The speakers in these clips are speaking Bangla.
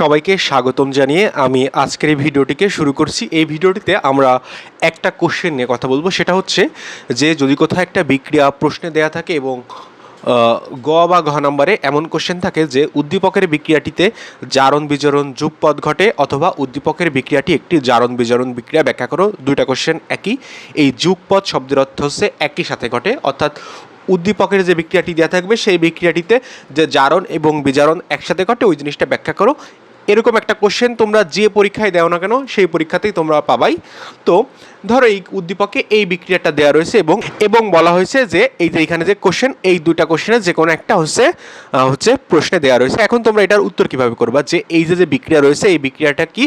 সবাইকে স্বাগতম জানিয়ে আমি আজকের এই ভিডিওটিকে শুরু করছি। এই ভিডিওটিতে আমরা একটা কোশ্চেন নিয়ে কথা বলব। সেটা হচ্ছে যে, যদি কোথাও একটা বিক্রিয়া প্রশ্নে দেয়া থাকে এবং গ বা ঘ নম্বরে এমন কোশ্চেন থাকে যে, উদ্দীপকের বিক্রিয়াটিতে জারণ বিজারণ যুগপদ ঘটে অথবা উদ্দীপকের বিক্রিয়াটি একটি জারণ বিজারণ বিক্রিয়া। ব্যাখ্যা করো, দুইটা কোশ্চেন একই। এই যুগপদ শব্দের অর্থ হচ্ছে একই সাথে ঘটে। অর্থাৎ উদ্দীপকের যে বিক্রিয়াটি দেওয়া থাকবে, সেই বিক্রিয়াটিতে যে জারণ এবং বিজারণ একসাথে ঘটে, ওই জিনিসটা ব্যাখ্যা করো। এরকম একটা কোশ্চেন তোমরা যে পরীক্ষায় দেও না কেন, সেই পরীক্ষাতেই তোমরা পাবাই। তো, ধরো এই উদ্দীপকে এই বিক্রিয়াটা দেওয়া রয়েছে এবং এবং বলা হয়েছে যে, এই যে এখানে যে কোশ্চেন এই দুইটা কোশ্চেনের যে কোনো একটা হচ্ছে হচ্ছে প্রশ্নে দেওয়া রয়েছে। এখন তোমরা এটার উত্তর কীভাবে করবা? যে এই যে যে বিক্রিয়া রয়েছে, এই বিক্রিয়াটা কি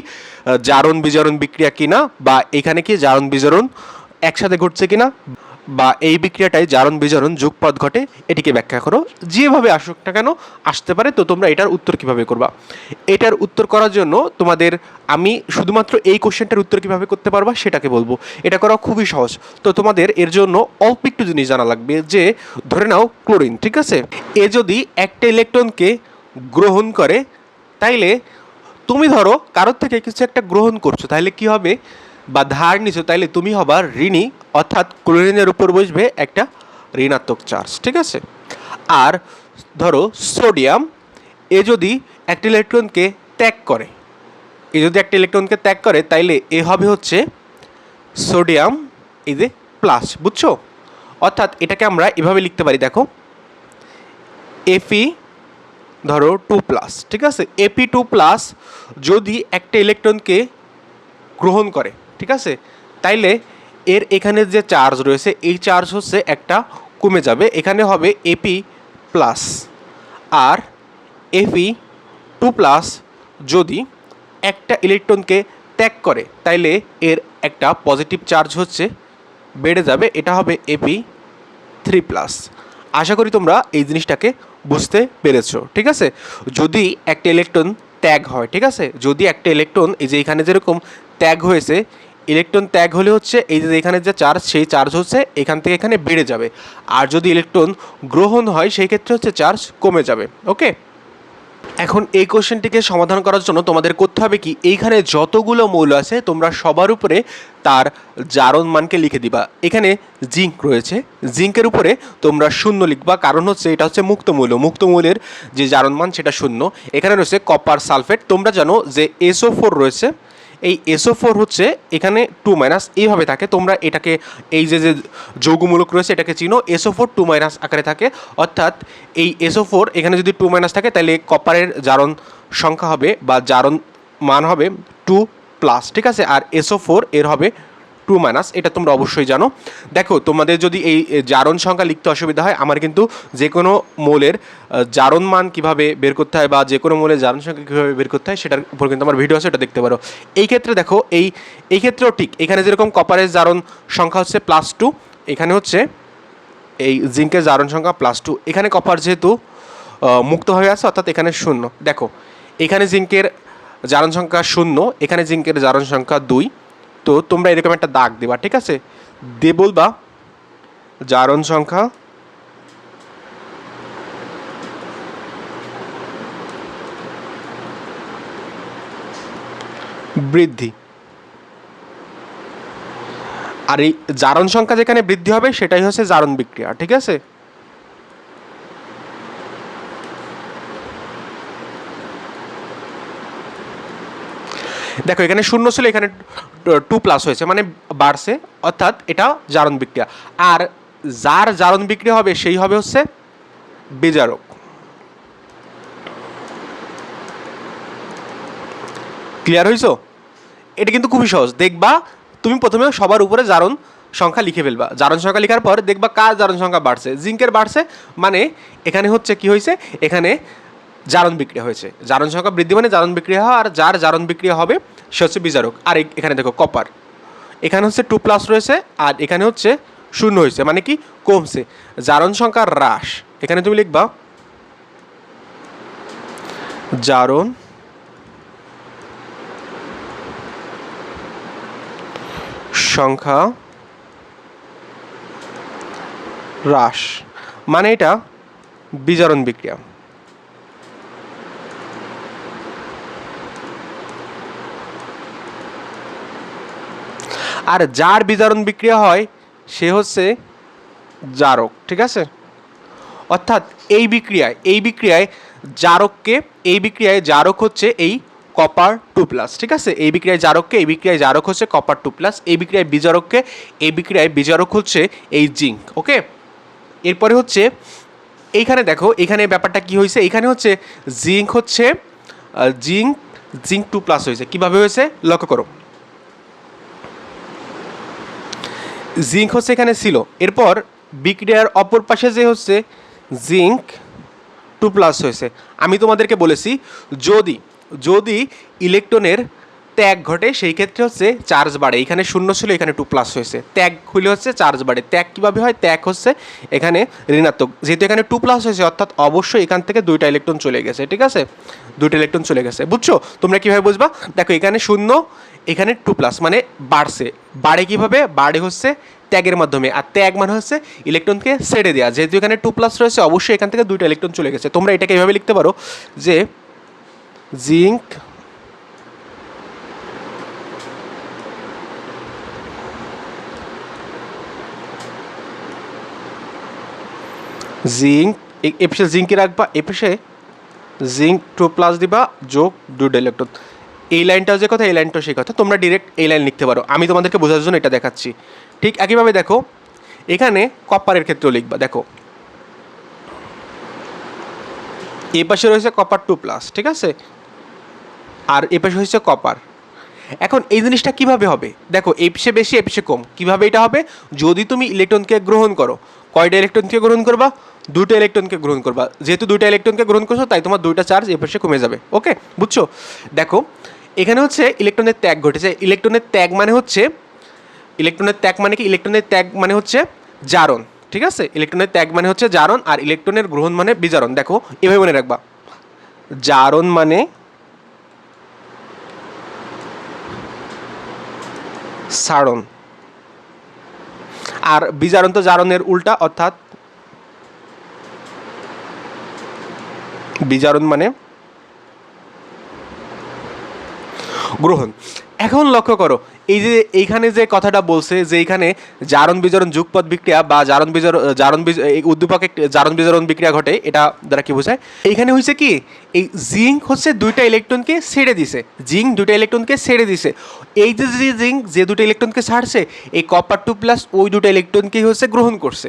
জারণ বিজারণ বিক্রিয়া কিনা? বা এখানে কি জারণ বিজারণ একসাথে ঘটছে কিনা? বা এই বিক্রিয়াটায় জারণ বিজারণ যুগপদ ঘটে, এটিকে ব্যাখ্যা করো। যেভাবে আসুক না কেন, আসতে পারে, তো তোমরা এটার উত্তর কীভাবে করবা? এটার উত্তর করার জন্য তোমাদের, আমি শুধুমাত্র এই কোশ্চেনটার উত্তর কীভাবে করতে পারবা, সেটাকে বলব। এটা করা খুবই সহজ। তো তোমাদের এর জন্য অল্প একটু জিনিস জানা লাগবে যে, ধরে নাও ক্লোরিন, ঠিক আছে? এ যদি একটা ইলেকট্রনকে গ্রহণ করে, তাইলে তুমি ধরো কারোর থেকে কিছু একটা গ্রহণ করছ তাহলে কি হবে? বা ধার নিছো, তাইলে তুমি হবার ঋণী অর্থাৎ ক্লোরিনের উপর বসবে একটা ঋণাত্মক চার্জ, ঠিক আছে? আর ধরো সোডিয়াম, এ যদি একটা ইলেকট্রনকে ত্যাগ করে, এ যদি একটা ইলেকট্রনকে ত্যাগ করে, তাইলে এ হবে হচ্ছে সোডিয়াম, এই যে প্লাস, বুঝছ? অর্থাৎ এটাকে আমরা এভাবে লিখতে পারি, দেখো। এফি ধরো টু প্লাস, ঠিক আছে? এপি টু প্লাস যদি একটা ইলেকট্রনকে গ্রহণ করে, ঠিক আছে? তাইলে এর এখানে যে চার্জ রয়েছে, এই চার্জ হচ্ছে একটা কমে যাবে। এখানে হবে এপি প্লাস আর এপি টু প্লাস যদি একটা ইলেকট্রনকে ত্যাগ করে, তাইলে এর একটা পজিটিভ চার্জ হচ্ছে, বেড়ে যাবে। এটা হবে এপি থ্রি প্লাস আশা করি তোমরা এই জিনিসটাকে বুঝতে পেরেছ, ঠিক আছে? যদি একটা ইলেকট্রন ত্যাগ হয়, ঠিক আছে? যদি একটা ইলেকট্রন এই যে এখানে যেরকম ত্যাগ হয়েছে ইলেকট্রন ত্যাগ হলে হচ্ছে এই যে এখানে যে চার্জ সেই চার্জ হচ্ছে এখান থেকে এখানে বেড়ে যাবে। আর যদি ইলেকট্রন গ্রহণ হয়, সেই ক্ষেত্রে হচ্ছে চার্জ কমে যাবে। ওকে এখন এই কোশ্চেনটিকে সমাধান করার জন্য তোমাদের করতে হবে কি, এইখানে যতগুলো মৌল আছে, তোমরা সবার উপরে তার জারণ মানকে লিখে দিবা। এখানে জিঙ্ক রয়েছে। জিঙ্কের উপরে তোমরা শূন্য লিখবা। কারণ হচ্ছে এটা হচ্ছে মুক্ত মৌল। মুক্ত মৌলের যে জারণ মান, সেটা শূন্য। এখানে রয়েছে কপার সালফেট তোমরা জানো যে এসও ফোর রয়েছে। এই এসও ফোর হচ্ছে এখানে টু মাইনাস এইভাবে থাকে। তোমরা এটাকে এই যে যে যৌগমূলক রয়েছে, এটাকে চিনো। এসও ফোর টু মাইনাস আকারে থাকে। অর্থাৎ এই এসও ফোর এখানে যদি টু মাইনাস থাকে, তাহলে কপারের জারণ সংখ্যা হবে বা জারণ মান হবে টু প্লাস ঠিক আছে? আর এসও ফোর এর হবে টু মাইনাস, এটা তোমরা অবশ্যই জানো। দেখো, তোমাদের যদি এই জারণ সংখ্যা লিখতে অসুবিধা হয়, আমার কিন্তু যে কোনো মৌলের জারণ মান কীভাবে বের করতে হয় বা যে কোনো মৌলের জারণ সংখ্যা কীভাবে বের করতে হয়, সেটার উপর কিন্তু আমার ভিডিও আছে এটা দেখতে পারো। এই ক্ষেত্রে দেখো, এই এই ক্ষেত্রেও ঠিক, এখানে যেরকম কপারের জারণ সংখ্যা হচ্ছে প্লাস টু এখানে হচ্ছে এই জিঙ্কের জারণ সংখ্যা প্লাস টু এখানে কপার যেহেতু মুক্ত হয়ে আছে, অর্থাৎ এখানে শূন্য। দেখো, এখানে জিঙ্কের জারণ সংখ্যা শূন্য, এখানে জিঙ্কের জারণ সংখ্যা দুই তো তোমরা এরকম একটা দাগ দেবা, ঠিক আছে? দে বলবা, জারণ সংখ্যা বৃদ্ধি। আর এই জারণ সংখ্যা যেখানে বৃদ্ধি হবে, সেটাই হচ্ছে জারণ বিক্রিয়া, ঠিক আছে? দেখো, এখানে শূন্য ছিল, এখানে টু প্লাস হয়েছে মানে বাড়ছে, অর্থাৎ এটা জারণ বিক্রিয়া। আর যার জারণ বিক্রিয়া হবে, সেই হবে হচ্ছে বিজারক। ক্লিয়ার হয়েছো এটা কিন্তু খুবই সহজ। দেখবা, তুমি প্রথমে সবার উপরে জারণ সংখ্যা লিখে ফেলবা। জারণ সংখ্যা লেখার পর দেখবা কার জারণ সংখ্যা বাড়ছে। জিঙ্কের বাড়ছে মানে এখানে হচ্ছে কি হয়েছে এখানে জারণ বিক্রিয়া হয়েছে। জারণ সংখ্যা বৃদ্ধি মানে জারণ বিক্রিয়া হয় আর যার জারণ বিক্রিয়া হবে সে হচ্ছে বিজারক। আর এখানে দেখো কপার। এখানে হচ্ছে টু প্লাস রয়েছে, আর এখানে হচ্ছে শূন্য হয়েছে মানে কি কমছে। জারণ সংখ্যার হ্রাস। এখানে তুমি লিখবা, জারণ সংখ্যা হ্রাস। মানে এটা বিজারণ বিক্রিয়া। আর যার বিজারণ বিক্রিয়া হয়, সে হচ্ছে জারক, ঠিক আছে? অর্থাৎ এই বিক্রিয়ায় এই বিক্রিয়ায় জারককে, এই বিক্রিয়ায় জারক হচ্ছে এই কপার টু প্লাস ঠিক আছে? এই বিক্রিয়ায় জারককে, এই বিক্রিয়ায় জারক হচ্ছে কপার টু প্লাস এই বিক্রিয়ায় বিজারককে, এই বিক্রিয়ায় বিজারক হচ্ছে এই জিঙ্ক ওকে এরপরে হচ্ছে, এইখানে দেখো এখানে ব্যাপারটা কি হয়েছে? এখানে হচ্ছে জিঙ্ক হচ্ছে জিঙ্ক জিঙ্ক টু প্লাস হয়েছে। কীভাবে হয়েছে? লক্ষ্য করো। জিঙ্ক হচ্ছে এখানে ছিল। এরপর বিক্রিয়ার অপর পাশে যে হচ্ছে জিঙ্ক টু প্লাস হয়েছে। আমি তোমাদেরকে বলেছি, যদি যদি ইলেকট্রনের ত্যাগ ঘটে, সেই ক্ষেত্রে হচ্ছে চার্জ বাড়ে। এখানে শূন্য ছিল, এখানে টু প্লাস হয়েছে। ত্যাগ খুলে হচ্ছে চার্জ বাড়ে। ত্যাগ কীভাবে হয়? ত্যাগ হচ্ছে এখানে ঋণাত্মক। যেহেতু এখানে টু প্লাস হয়েছে, অর্থাৎ অবশ্যই এখান থেকে দুইটা ইলেকট্রন চলে গেছে, ঠিক আছে? দুইটা ইলেকট্রন চলে গেছে। বুঝছ? তোমরা কীভাবে বুঝবা? দেখো, এখানে শূন্য, এখানে টু প্লাস মানে বাড়ছে। বাড়ে কীভাবে? বাড়ে হচ্ছে ত্যাগের মাধ্যমে। আর ত্যাগ মানে হচ্ছে ইলেকট্রনকে ছেড়ে দেওয়া যেহেতু এখানে টু প্লাস রয়েছে, অবশ্যই এখান থেকে দুইটা ইলেকট্রন চলে গেছে। তোমরা এটাকে এইভাবে লিখতে পারো যে জিঙ্ক জিঙ্ক এপিসে জিঙ্কে রাখবা এপিসে জিঙ্ক টু প্লাস দিবা, যোগ দুটো ইলেকট্রন এই লাইনটাও যে কথা, এই লাইনটাও সেই কথা। তোমরা ডিরেক্ট এই লাইন লিখতে পারো। আমি তোমাদেরকে বোঝার জন্য এটা দেখাচ্ছি। ঠিক একইভাবে দেখো, এখানে কপারের ক্ষেত্রেও লিখবা। দেখো এই পাশে রয়েছে কপার টু প্লাস ঠিক আছে? আর এ পাশে হচ্ছে কপার এখন এই জিনিসটা কীভাবে হবে? দেখো এপিসে বেশি এপিসে কম। কীভাবে এটা হবে? যদি তুমি ইলেকট্রনকে গ্রহণ করো কয়টা ইলেকট্রনকে গ্রহণ করবা? দুটো ইলেকট্রনকে গ্রহণ করবা। যেহেতু দুইটা ইলেকট্রনকে গ্রহণ করছ, তাই তোমার দুইটা চার্জ এ পাশে কমে যাবে। ওকে বুঝছ? দেখো, এখানে হচ্ছে ইলেকট্রনের ত্যাগ ঘটেছে। ইলেকট্রনের ত্যাগ মানে হচ্ছে ইলেকট্রনের ত্যাগ মানে কি? ইলেকট্রনের ত্যাগ মানে হচ্ছে জারণ। ঠিক আছে? ইলেকট্রনের ত্যাগ মানে হচ্ছে জারণ, আর ইলেকট্রনের গ্রহণ মানে বিজারণ। দেখো, এভাবে মনে রাখবা। জারণ মানে সারণ। আর বিজারন্ত জারণের উল্টা অর্থাৎ বিজারণ মানে গ্রহণ। এখন লক্ষ্য করো, এই যে এইখানে যে কথাটা বলছে যে এইখানে জারণ বিজারণ যুগপথ বিক্রিয়া বা জারণ বিজার জারণ উদ্দীপকে জারণ বিজারণ বিক্রিয়া ঘটে, এটা দ্বারা কি বোঝায়? এইখানে হয়েছে কি, এই জিঙ্ক হচ্ছে দুইটা ইলেকট্রনকে ছেড়ে দিছে, জিঙ্ক দুইটা ইলেকট্রনকে ছেড়ে দিছে। এই যে জিঙ্ক, যে দুটো ইলেকট্রনকে ছাড়ছে, এই কপার টু প্লাস ওই দুটো ইলেকট্রনকেই হচ্ছে গ্রহণ করছে।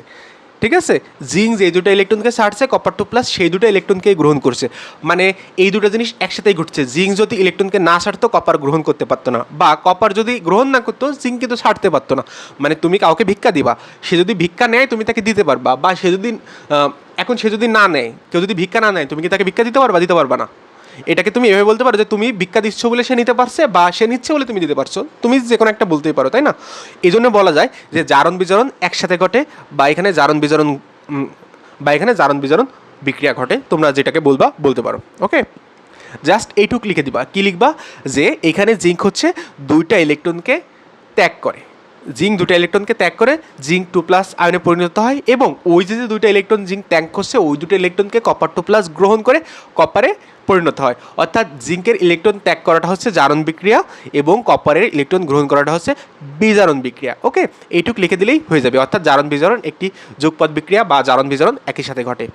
ঠিক আছে? জিঙ্ক যে দুটো ইলেকট্রনকে ছাড়ছে কপার টু প্লাস সেই দুটো ইলেকট্রনকেই গ্রহণ করছে। মানে এই দুটো জিনিস একসাথেই ঘটছে। জিঙ্ক যদি ইলেকট্রনকে না ছাড়তো কপার গ্রহণ করতে পারতো না। বা কপার যদি গ্রহণ না করতো জিঙ্ক কিন্তু ছাড়তে পারতো না। মানে তুমি কাউকে ভিক্ষা দিবা, সে যদি ভিক্ষা নেয়, তুমি তাকে দিতে পারবা। বা সে যদি এখন সে যদি না নেয়, কেউ যদি ভিক্ষা না নেয়, তুমি কি তাকে ভিক্ষা দিতে পারবা? দিতে পারবা না। এটাকে তুমি এভাবে বলতে পারো যে তুমি ভিক্ষা দিচ্ছ বলে সে নিতে পারছে বা সে নিচ্ছে বলে তুমি দিতে পারছ। তুমি যে কোনো একটা বলতেই পারো তাই না? এই জন্য বলা যায় যে জারণ বিজারণ একসাথে ঘটে বা এখানে জারণ বিজারণ উম, বা এখানে জারণ বিজারণ বিক্রিয়া ঘটে। তোমরা যেটাকে বলবা বলতে পারো ওকে? জাস্ট এইটুক লিখে দিবা। কি লিখবা? যে এখানে জিঙ্ক হচ্ছে দুইটা ইলেকট্রনকে ত্যাগ করে। জিঙ্ক দুটো ইলেকট্রনকে ত্যাগ করে জিঙ্ক টু প্লাস আয়নে পরিণত হয় এবং ওই যে যে দুটো ইলেকট্রন জিঙ্ক ত্যাগ করছে, ওই দুটো ইলেকট্রনকে কপার টু প্লাস গ্রহণ করে কপারে পরিণত হয়। অর্থাৎ জিঙ্কের ইলেকট্রন ত্যাগ করাটা হচ্ছে জারণ বিক্রিয়া এবং কপারের ইলেকট্রন গ্রহণ করাটা হচ্ছে বিজারণ বিক্রিয়া। ওকে? এইটুক লিখে দিলেই হয়ে যাবে। অর্থাৎ জারণ বিজারণ একটি যুগপদ বিক্রিয়া বা জারণ বিজারণ একই সাথে ঘটে।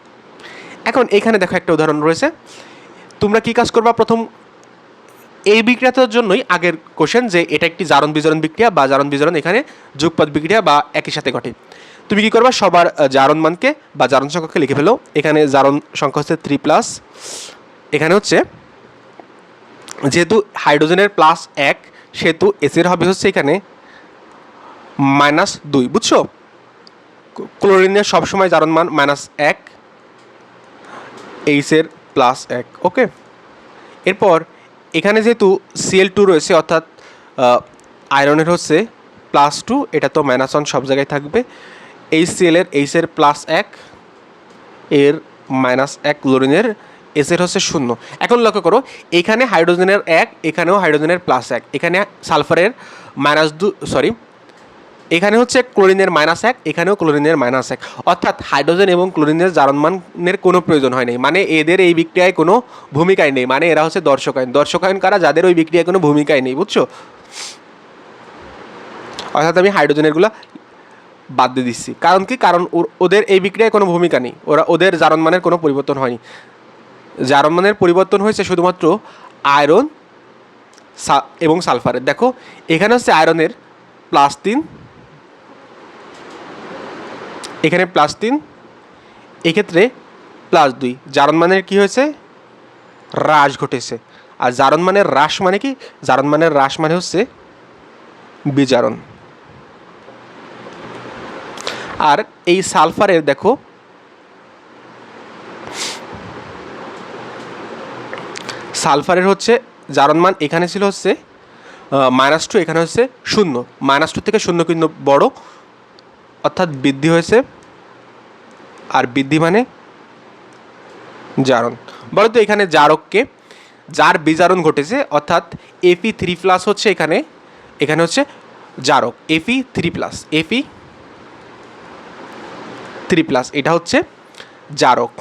এখন এখানে দেখো একটা উদাহরণ রয়েছে। তোমরা কি কাজ করবা? প্রথম এই বিক্রিয়াটার জন্যই আগের কোশ্চেন যে এটা একটি জারণ বিজারণ বিক্রিয়া বা জারণ বিজারণ এখানে যুগপদ বিক্রিয়া বা একই সাথে ঘটে। তুমি কি করবা? সবার জারণ মানকে বা জারণ সংখ্যাকে লিখে ফেলো। এখানে জারণ সংখ্যা হচ্ছে থ্রি প্লাস এখানে হচ্ছে যেহেতু হাইড্রোজেনের প্লাস এক, সেহেতু এসির হবে হচ্ছে এখানে মাইনাস দুই, বুঝছ? ক্লোরিনের সবসময় জারণ মান মাইনাস এক এইচের প্লাস এক ওকে এরপর এখানে যেহেতু সিএল টু রয়েছে, অর্থাৎ আয়রনের হচ্ছে প্লাস টু এটা তো মাইনাস ওয়ান সব জায়গায় থাকবে। এইচ সিএলের এইচের প্লাস এক, এর মাইনাস এক ক্লোরিনের এসের হচ্ছে শূন্য। এখন লক্ষ্য করো, এখানে হাইড্রোজেনের এক, এখানেও হাইড্রোজেনের প্লাস এক, এখানে সালফারের মাইনাস দু সরি এখানে হচ্ছে ক্লোরিনের মাইনাস এক, এখানেও ক্লোরিনের মাইনাস এক। অর্থাৎ হাইড্রোজেন এবং ক্লোরিনের জারণমানের কোনো প্রয়োজন হয় নাই। মানে এদের এই বিক্রিয়ায় কোনো ভূমিকাই নেই। মানে এরা হচ্ছে দর্শকায়ন। দর্শকায়ন কারা? যাদের ওই বিক্রিয়ায় কোনো ভূমিকাই নেই, বুঝছ? অর্থাৎ আমি হাইড্রোজেনেরগুলো বাদ দিয়ে দিচ্ছি। কারণ কি? কারণ ওদের এই বিক্রিয়ায় কোনো ভূমিকা নেই। ওরা, ওদের জারণ মানের কোনো পরিবর্তন হয়নি। জারণ মানের পরিবর্তন হয়েছে শুধুমাত্র আয়রন এবং সালফারের দেখো, এখানে হচ্ছে আয়রনের প্লাস তিন এখানে প্লাস তিন। এক্ষেত্রে প্লাস দুই। জারণ মানের কী হয়েছে? হ্রাস ঘটেছে। আর জারণ মানের হ্রাস মানে কি? জারণ মানের হ্রাস মানে হচ্ছে বিজারণ। আর এই সালফারের দেখো, সালফারের হচ্ছে জারণ মান এখানে ছিল হচ্ছে মাইনাস টু এখানে হচ্ছে শূন্য। মাইনাস টু থেকে শূন্য কিন্তু বড়। অর্থাৎ বৃদ্ধি হয়েছে, আর বৃদ্ধি মানে জারণ। বলো তো এখানে জারককে, যার বিজারণ ঘটেছে, অর্থাৎ এপি থ্রি প্লাস হচ্ছে এখানে এখানে হচ্ছে জারক। AP three plus AP three plus এটা হচ্ছে জারক।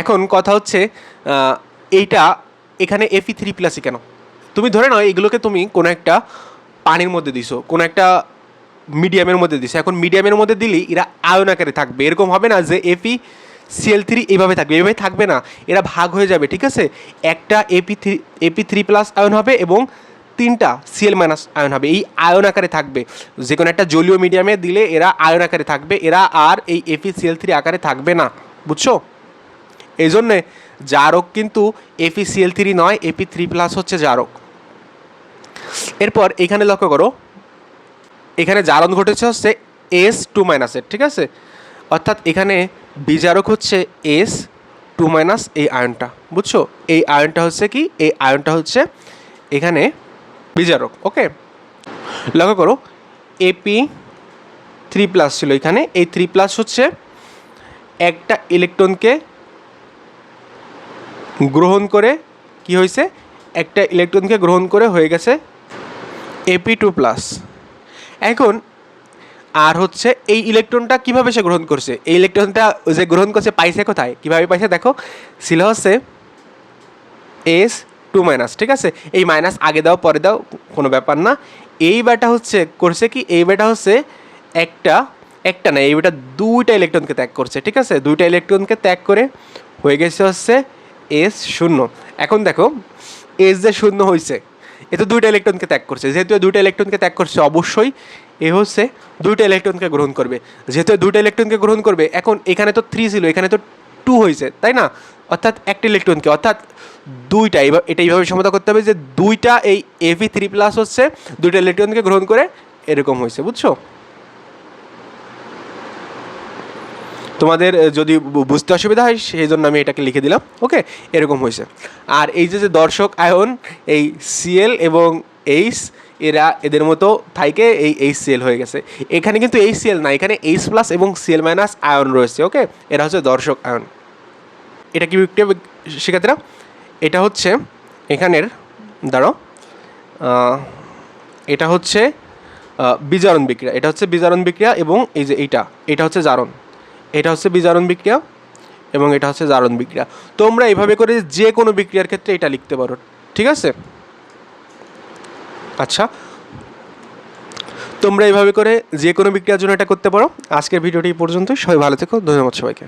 এখন কথা হচ্ছে এইটা এখানে এফি থ্রি প্লাসই কেন? তুমি ধরে নাও এগুলোকে তুমি কোনো একটা পানির মধ্যে দিছো, কোনো একটা মিডিয়ামের মধ্যে দিছো। এখন মিডিয়ামের মধ্যে দিলে, এরা আয়ন আকারে থাকবে। এরকম হবে না যে এপি সিএল থ্রি এইভাবে থাকবে। এইভাবে থাকবে না। এরা ভাগ হয়ে যাবে, ঠিক আছে? একটা AP three AP three plus ion হবে এবং তিনটা সিএল মাইনাস আয়ন হবে। এই আয়ন আকারে থাকবে। যে কোনো একটা জলীয় মিডিয়ামে দিলে এরা আয়ন আকারে থাকবে। এরা আর এই এপি সিএল থ্রি আকারে থাকবে না। বুঝছ? এই জন্যে জারক কিন্তু এপি সিএল থ্রি নয় এপি থ্রি প্লাস হচ্ছে জারক। এরপর এখানে লক্ষ্য করো, এখানে জারণ ঘটেছে হচ্ছে এস টু মাইনাসের ঠিক আছে? অর্থাৎ এখানে বিজারক হচ্ছে এস টু মাইনাস এই আয়নটা, বুঝছ? এই আয়নটা হচ্ছে কি? এই আয়নটা হচ্ছে এখানে বিজারক ওকে লক্ষ্য করো এপি থ্রি প্লাস ছিল এখানে, এই থ্রি প্লাস হচ্ছে একটা ইলেকট্রনকে গ্রহণ করে, কি হয়েছে? একটা ইলেকট্রনকে গ্রহণ করে হয়ে গেছে এপি টু প্লাস এখন, আর হচ্ছে এই ইলেকট্রনটা কীভাবে সে গ্রহণ করছে? এই ইলেকট্রনটা যে গ্রহণ করছে পাইছে কোথায়? কীভাবে পাইছে? দেখো, ছিল হচ্ছে এস টু মাইনাস ঠিক আছে? এই মাইনাস আগে দাও, পরে দাও, কোনো ব্যাপার না। এই বেটা হচ্ছে করছে কি? এই বেটা হচ্ছে একটা একটা না, এই বেটা দুইটা ইলেকট্রনকে ত্যাগ করছে, ঠিক আছে? দুইটা ইলেকট্রনকে ত্যাগ করে হয়ে গেছে হচ্ছে এস শূন্য। এখন দেখো এস যে শূন্য হয়েছে এ তো দুইটা ইলেকট্রনকে ত্যাগ করছে। যেহেতু দুইটা ইলেকট্রনকে ত্যাগ করছে, অবশ্যই এ হচ্ছে দুইটা ইলেকট্রনকে গ্রহণ করবে। যেহেতু দুইটা ইলেকট্রনকে গ্রহণ করবে, এখন এখানে তো থ্রি ছিল, এখানে তো টু হয়েছে, তাই না? অর্থাৎ একটা ইলেকট্রনকে অর্থাৎ দুইটা এইভাবে এটা এইভাবে সমতা করতে হবে যে দুইটা এই এভি থ্রি প্লাস হচ্ছে, দুইটা ইলেকট্রনকে গ্রহণ করে এরকম হয়েছে, বুঝছ? তোমাদের যদি বুঝতে অসুবিধা হয় সেই জন্য আমি এটাকে লিখে দিলাম, ওকে? এরকম হয়েছে। আর এই যে যে দর্শক আয়ন, এই সিএল এবং এইচ এরা এদের মতো থাইকে এই এইচ সিএল হয়ে গেছে। এখানে কিন্তু এইচ সিএল না, এখানে এইচ প্লাস এবং সিএল মাইনাস আয়ন রয়েছে, ওকে? এরা হচ্ছে দর্শক আয়ন। এটা কি শিক্ষার্থীরা? এটা হচ্ছে এখানের, দাঁড়াও এটা হচ্ছে বিজারণ বিক্রিয়া। এটা হচ্ছে বিজারণ বিক্রিয়া এবং এই যে এইটা, এটা হচ্ছে জারণ। এটা হচ্ছে বিজারণ বিক্রিয়া এবং এটা হচ্ছে জারণ বিক্রিয়া। তোমরা এইভাবে করে যে কোনো বিক্রিয়ার ক্ষেত্রে এটা লিখতে পারো, ঠিক আছে? আচ্ছা। তোমরা এইভাবে করে যে কোনো বিক্রিয়ার জন্য এটা করতে পারো। আজকের ভিডিওটি পর্যন্ত সবাই ভালো থেকো। ধন্যবাদ সবাইকে।